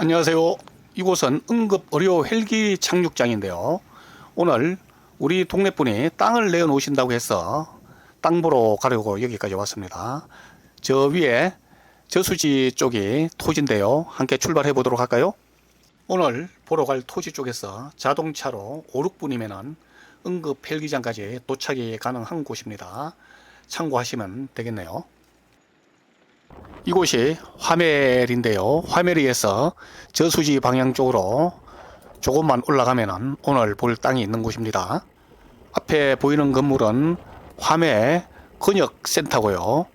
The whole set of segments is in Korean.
안녕하세요. 이곳은 응급의료 헬기 착륙장인데요. 오늘 우리 동네 분이 땅을 내어놓으신다고 해서 땅 보러 가려고 여기까지 왔습니다. 저 위에 저수지 쪽이 토지인데요. 함께 출발해 보도록 할까요? 오늘 보러 갈 토지 쪽에서 자동차로 5, 6분이면 응급 헬기장까지 도착이 가능한 곳입니다. 참고하시면 되겠네요. 이곳이 화멜인데요. 화멜리에서 저수지 방향 쪽으로 조금만 올라가면은 오늘 볼 땅이 있는 곳입니다. 앞에 보이는 건물은 화멜 근역센터고요.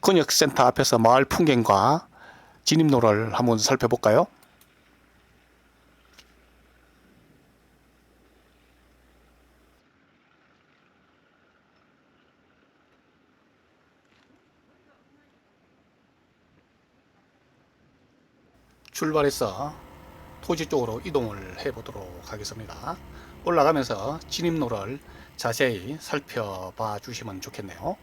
근역센터 앞에서 마을 풍경과 진입로를 한번 살펴볼까요? 출발해서 토지 쪽으로 이동을 해 보도록 하겠습니다. 올라가면서 진입로를 자세히 살펴봐 주시면 좋겠네요.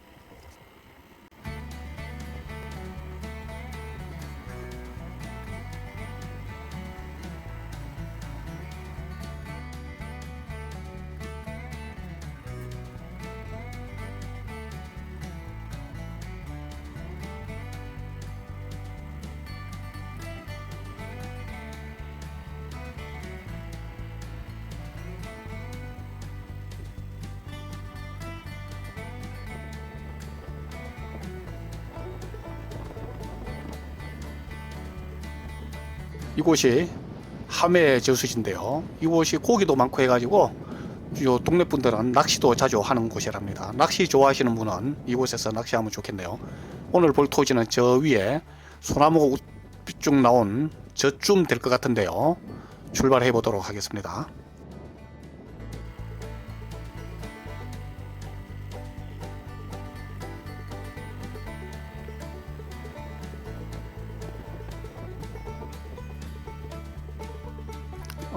이곳이 함해 저수지인데요. 이곳이 고기도 많고 해가지고 요 동네 분들은 낚시도 자주 하는 곳이랍니다. 낚시 좋아하시는 분은 이곳에서 낚시하면 좋겠네요. 오늘 볼 토지는 저 위에 소나무 쭉 나온 저쯤 될 것 같은데요. 출발해 보도록 하겠습니다.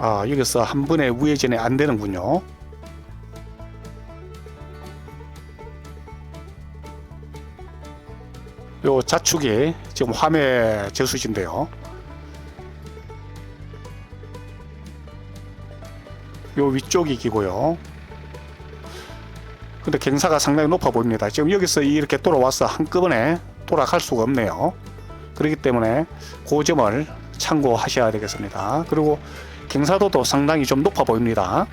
아, 여기서 한 번에 우회전이 안 되는군요. 요 좌측이 지금 화매 저수지인데요. 요 위쪽이 기고요. 근데 경사가 상당히 높아 보입니다. 지금 여기서 이렇게 돌아와서 한꺼번에 돌아갈 수가 없네요. 그렇기 때문에 그 점을 참고하셔야 되겠습니다. 그리고 경사도도 상당히 좀 높아 보입니다.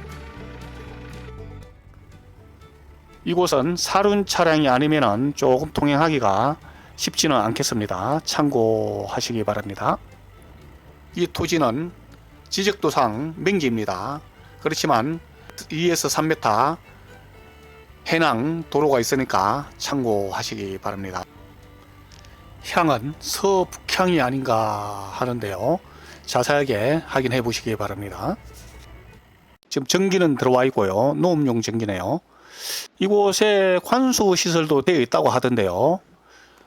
이곳은 사륜 차량이 아니면 조금 통행하기가 쉽지는 않겠습니다. 참고하시기 바랍니다. 이 토지는 지적도상 맹지입니다. 그렇지만 2에서 3m 해낭 도로가 있으니까 참고하시기 바랍니다. 향은 서북향이 아닌가 하는데요. 자세하게 확인해 보시기 바랍니다. 지금 전기는 들어와 있고요. 농업용 전기네요. 이곳에 관수 시설도 되어 있다고 하던데요.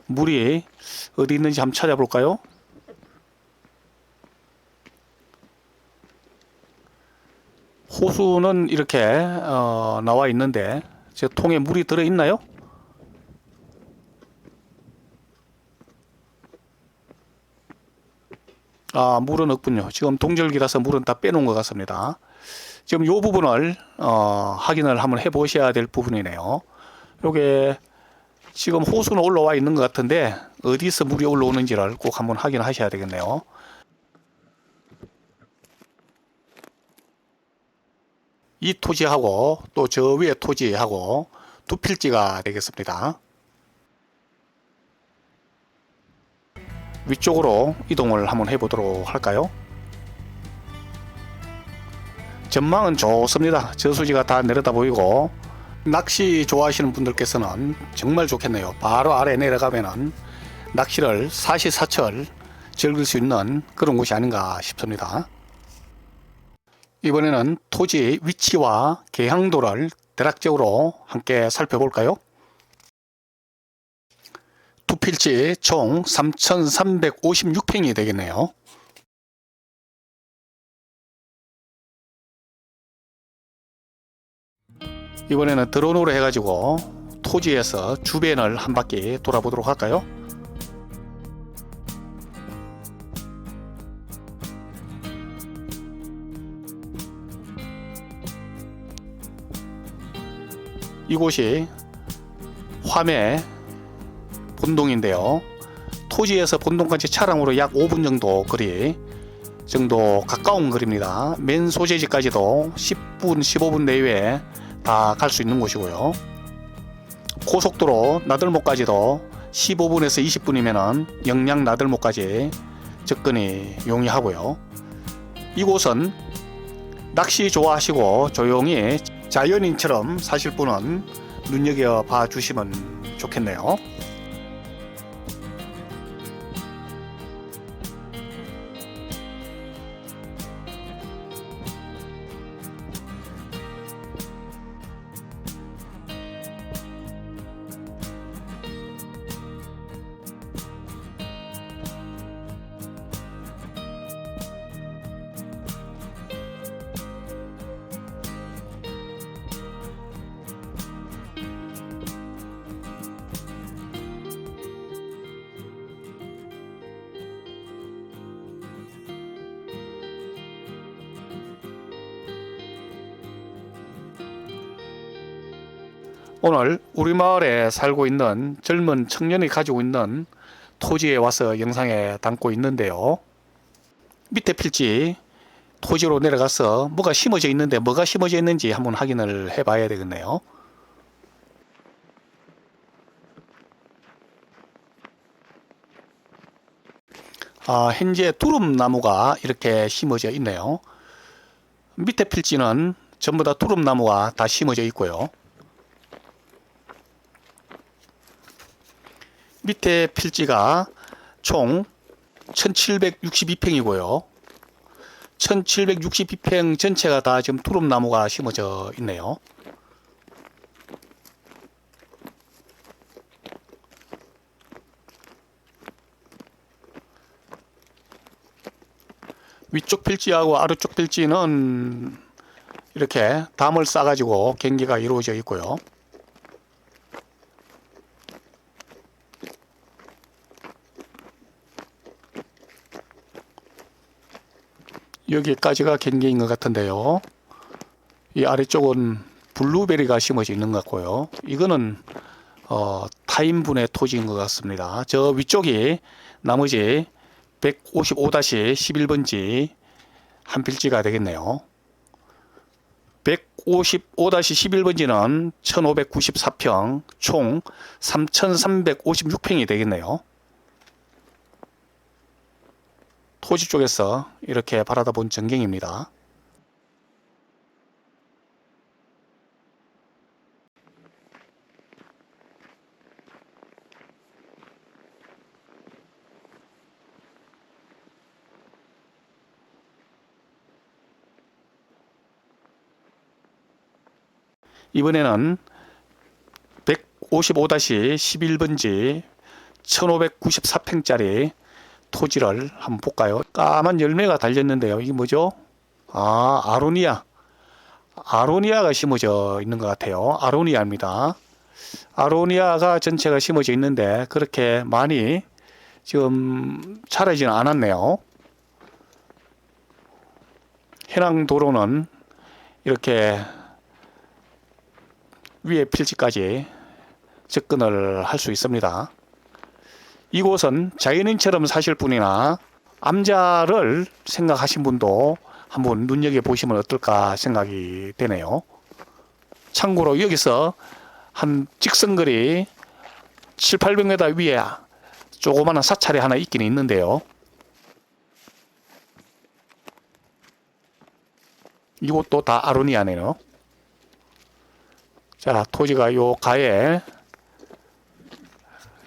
물이 어디 있는지 한번 찾아볼까요? 호수는 이렇게 어, 나와 있는데 제 통에 물이 들어 있나요? 아, 물은 없군요. 지금 동절기라서 물은 다 빼놓은 것 같습니다. 지금 이 부분을 어, 확인을 한번 해보셔야 될 부분이네요. 요게 지금 호수는 올라와 있는 것 같은데 어디서 물이 올라오는지를 꼭 한번 확인하셔야 되겠네요. 이 토지하고 또 저 위에 토지하고 두 필지가 되겠습니다. 위쪽으로 이동을 한번 해보도록 할까요? 전망은 좋습니다. 저수지가 다 내려다 보이고 낚시 좋아하시는 분들께서는 정말 좋겠네요. 바로 아래 내려가면은 낚시를 사시사철 즐길 수 있는 그런 곳이 아닌가 싶습니다. 이번에는 토지 위치와 개항도를 대략적으로 함께 살펴볼까요? 두 필지 총 3,356평이 되겠네요. 이번에는 드론으로 해가지고 토지에서 주변을 한 바퀴 돌아보도록 할까요? 이곳이 화매 본동인데요. 토지에서 본동까지 차량으로 약 5분 정도 거리 정도 가까운 거리입니다. 맨 소재지까지도 10분, 15분 내외에 다 갈 수 있는 곳이고요. 고속도로 나들목까지도 15분에서 20분이면은 영양 나들목까지 접근이 용이하고요. 이곳은 낚시 좋아하시고 조용히 자연인처럼 사실 분은 눈여겨 봐 주시면 좋겠네요. 오늘 우리 마을에 살고 있는 젊은 청년이 가지고 있는 토지에 와서 영상에 담고 있는데요. 밑에 필지 토지로 내려가서 뭐가 심어져 있는데 뭐가 심어져 있는지 한번 확인을 해 봐야 되겠네요. 아, 현재 두릅나무가 이렇게 심어져 있네요. 밑에 필지는 전부 다 두릅나무가 다 심어져 있고요. 밑에 필지가 총 1762평이고요. 1762평 전체가 다 지금 두릅나무가 심어져 있네요. 위쪽 필지하고 아래쪽 필지는 이렇게 담을 싸가지고 경계가 이루어져 있고요. 여기까지가 경계인 것 같은데요. 이 아래쪽은 블루베리가 심어져 있는 것 같고요. 이거는 어, 타인분의 토지인 것 같습니다. 저 위쪽이 나머지 155-11번지 한 필지가 되겠네요. 155-11번지는 1594평, 총 3356평이 되겠네요. 토지 쪽에서 이렇게 바라다 본 전경입니다. 이번에는 155-11번지 1594평짜리 토지를 한번 볼까요? 까만 열매가 달렸는데요. 이게 뭐죠? 아, 아로니아. 아로니아가 심어져 있는 것 같아요. 아로니아입니다. 아로니아가 전체가 심어져 있는데 그렇게 많이 지금 자라지는 않았네요. 해당 도로는 이렇게 위에 필지까지 접근을 할 수 있습니다. 이곳은 자연인처럼 사실 뿐이나 암자를 생각하신 분도 한번 눈여겨보시면 어떨까 생각이 되네요. 참고로 여기서 한 직선거리 7, 800m 위에 조그마한 사찰이 하나 있긴 있는데요. 이곳도 다 아로니아네요. 자, 토지가 요 가에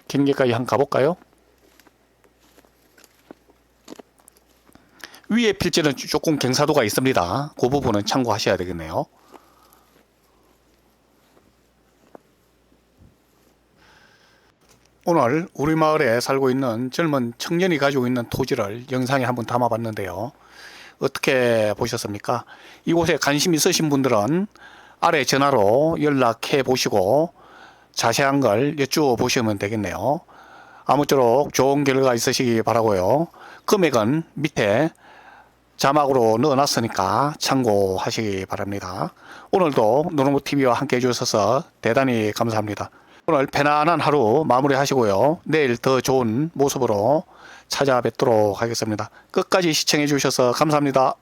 경계까지 한번 가볼까요? 위에 필지는 조금 경사도가 있습니다. 그 부분은 참고하셔야 되겠네요. 오늘 우리 마을에 살고 있는 젊은 청년이 가지고 있는 토지를 영상에 한번 담아봤는데요. 어떻게 보셨습니까? 이곳에 관심 있으신 분들은 아래 전화로 연락해 보시고 자세한 걸 여쭈어 보시면 되겠네요. 아무쪼록 좋은 결과 있으시기 바라고요. 금액은 밑에 자막으로 넣어놨으니까 참고하시기 바랍니다. 오늘도 노노모TV와 함께 해주셔서 대단히 감사합니다. 오늘 편안한 하루 마무리하시고요. 내일 더 좋은 모습으로 찾아뵙도록 하겠습니다. 끝까지 시청해 주셔서 감사합니다.